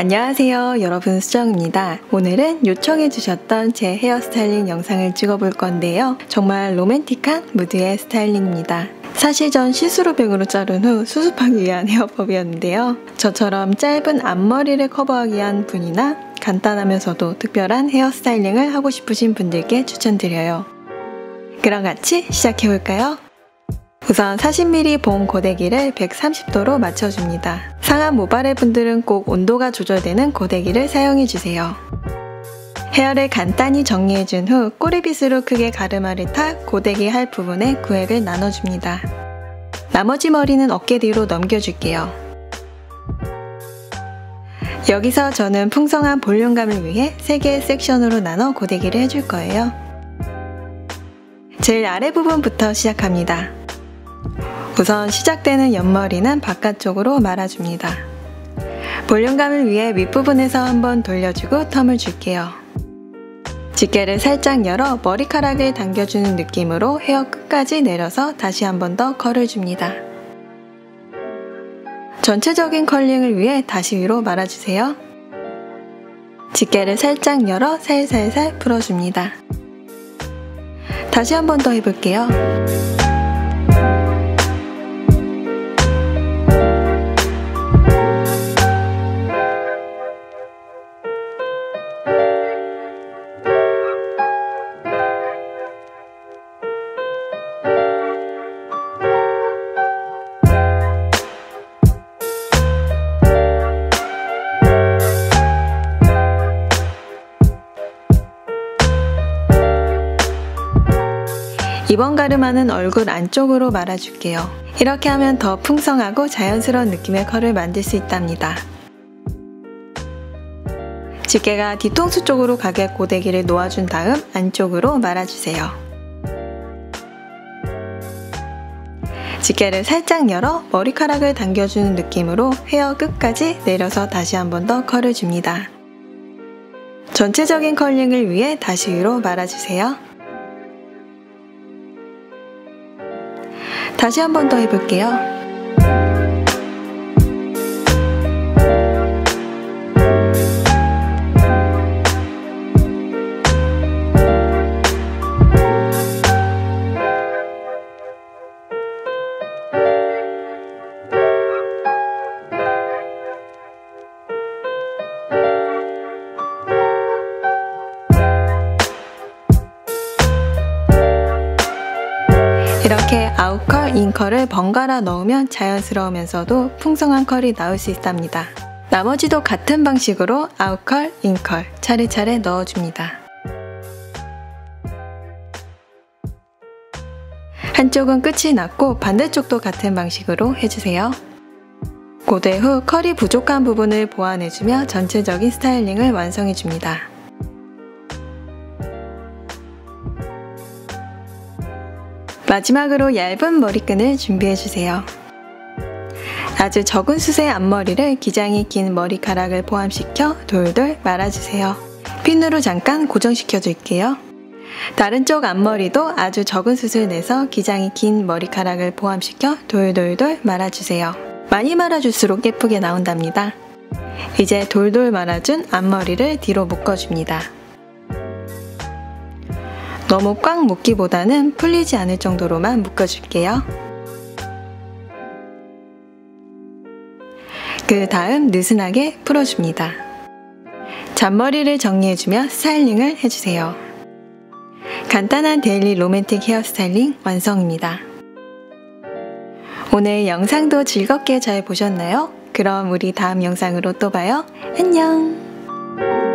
안녕하세요 여러분 수정입니다. 오늘은 요청해 주셨던 제 헤어스타일링 영상을 찍어볼 건데요. 정말 로맨틱한 무드의 스타일링입니다. 사실 전 시스루백으로 자른 후 수습하기 위한 헤어법이었는데요. 저처럼 짧은 앞머리를 커버하기 위한 분이나 간단하면서도 특별한 헤어스타일링을 하고 싶으신 분들께 추천드려요. 그럼 같이 시작해볼까요? 우선 40mm 봉 고데기를 130도로 맞춰줍니다. 상한 모발의 분들은 꼭 온도가 조절되는 고데기를 사용해주세요. 헤어를 간단히 정리해준 후 꼬리빗으로 크게 가르마를 타 고데기 할 부분에 구획을 나눠줍니다. 나머지 머리는 어깨 뒤로 넘겨줄게요. 여기서 저는 풍성한 볼륨감을 위해 3개의 섹션으로 나눠 고데기를 해줄 거예요. 제일 아래 부분부터 시작합니다. 우선 시작되는 옆머리는 바깥쪽으로 말아줍니다. 볼륨감을 위해 윗부분에서 한번 돌려주고 텀을 줄게요. 집게를 살짝 열어 머리카락을 당겨주는 느낌으로 헤어 끝까지 내려서 다시 한번 더 컬을 줍니다. 전체적인 컬링을 위해 다시 위로 말아주세요. 집게를 살짝 열어 살살살 풀어줍니다. 다시 한번 더 해볼게요. 이번 가르마는 얼굴 안쪽으로 말아줄게요. 이렇게 하면 더 풍성하고 자연스러운 느낌의 컬을 만들 수 있답니다. 집게가 뒤통수 쪽으로 가게 고데기를 놓아준 다음 안쪽으로 말아주세요. 집게를 살짝 열어 머리카락을 당겨주는 느낌으로 헤어 끝까지 내려서 다시 한 번 더 컬을 줍니다. 전체적인 컬링을 위해 다시 위로 말아주세요. 다시 한 번 더 해볼게요. 이렇게 아웃컬, 인컬을 번갈아 넣으면 자연스러우면서도 풍성한 컬이 나올 수 있답니다. 나머지도 같은 방식으로 아웃컬, 인컬 차례차례 넣어줍니다. 한쪽은 끝이 났고 반대쪽도 같은 방식으로 해주세요. 고대 후 컬이 부족한 부분을 보완해주며 전체적인 스타일링을 완성해줍니다. 마지막으로 얇은 머리끈을 준비해주세요. 아주 적은 숱의 앞머리를 기장이 긴 머리카락을 포함시켜 돌돌 말아주세요. 핀으로 잠깐 고정시켜 줄게요. 다른 쪽 앞머리도 아주 적은 숱을 내서 기장이 긴 머리카락을 포함시켜 돌돌돌 말아주세요. 많이 말아줄수록 예쁘게 나온답니다. 이제 돌돌 말아준 앞머리를 뒤로 묶어줍니다. 너무 꽉 묶기보다는 풀리지 않을 정도로만 묶어줄게요. 그 다음 느슨하게 풀어줍니다. 잔머리를 정리해주며 스타일링을 해주세요. 간단한 데일리 로맨틱 헤어스타일링 완성입니다. 오늘 영상도 즐겁게 잘 보셨나요? 그럼 우리 다음 영상으로 또 봐요. 안녕!